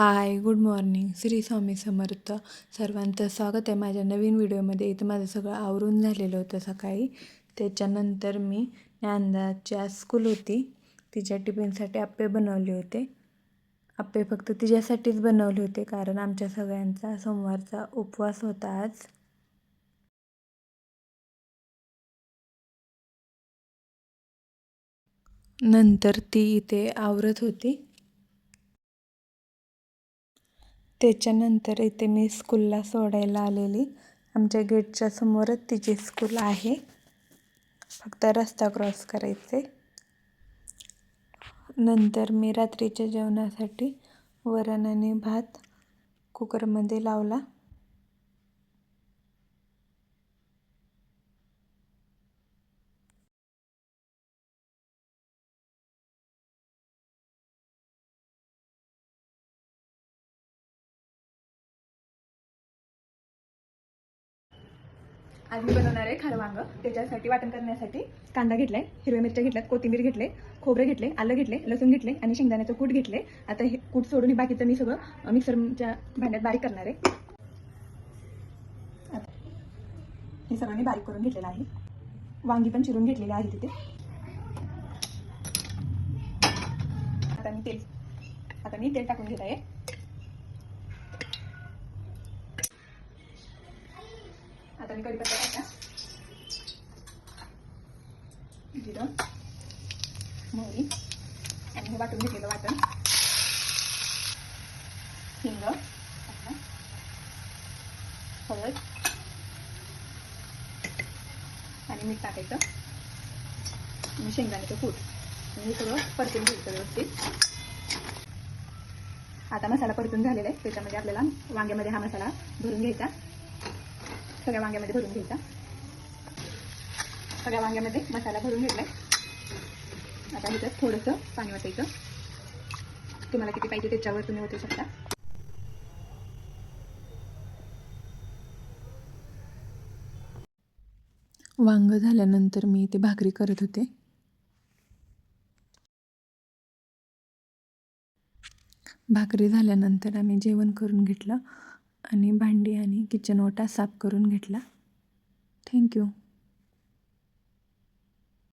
Hi good morning Shri Swami Samarth. सर्वांचं स्वागत आहे माझ्या नवीन व्हिडिओमध्ये. इथं माझं सगळं आवरून झालेलं होतं सकाळी. त्याच्यानंतर मी ज्ञानदाच्या स्कूल होती. तिच्या टिफिनसाठी आप्पे बनवले होते. आप्पे फक्त तिच्यासाठीच बनवले होते कारण आमच्या सगळ्यांचा सोमवारचा उपवास होता आज. नंतर ती इथे आवरत होती. त्याच्यानंतर इथे मी स्कूलला सोडायला आलेली. आमच्या गेटच्या समोरच तिची स्कूल आहे. फक्त रस्ता क्रॉस करायचे. नंतर मी रात्रीच्या जेवणासाठी वरण आणि भात कुकरमध्ये लावला. आज मी बनवणार आहे खारं वांग त्याच्यासाठी वाटण करण्यासाठी कांदा घेतलाय हिरव्या मिरच्या घेतल्यात कोथिंबीर घेतले खोबरं घेतले आलं घेतले लसूण घेतले आणि शेंगदाण्याचं कूट घेतले. आता हे कूट सोडून बाकीचं मी सगळं मिक्सरच्या भांड्यात बारीक करणार आहे. हे सगळं मी बारीक करून घेतलेलं आहे. वांगी पण चिरून घेतलेली आहे तिथे. आता मी तेल आता मी तेल टाकून घेत आहे. आता आणि कढीपत्ता टाका. जिरं मोहरी आणि हे वाटून घेतलेलं वाटण. हिंग हळद आणि मीठ टाकायचं. आणि शेंगदाण्याचं कूट. आणि हे सगळं परतून घ्यायचं व्यवस्थित. आता मसाला परतून झालेला आहे. त्याच्यामध्ये आपल्याला वांग्यामध्ये हा मसाला भरून घ्यायचा. सगळ्या वांग्यामध्ये भरून घ्यायचा सगळ्या वांग्यामध्ये मसाला भरून घेतलाय. आता ह्याच्यात थोडंसं पाणी वाटायचं तुम्हाला किती पाहिजे त्याच्यावर तुम्ही ओतू शकता. वांग झाल्यानंतर मी इथे भाकरी करत होते. भाकरी झाल्यानंतर आम्ही जेवण करून घेतलं. आणि भांडी आणि किचन ओटा साफ करून घेतला. थँक्यू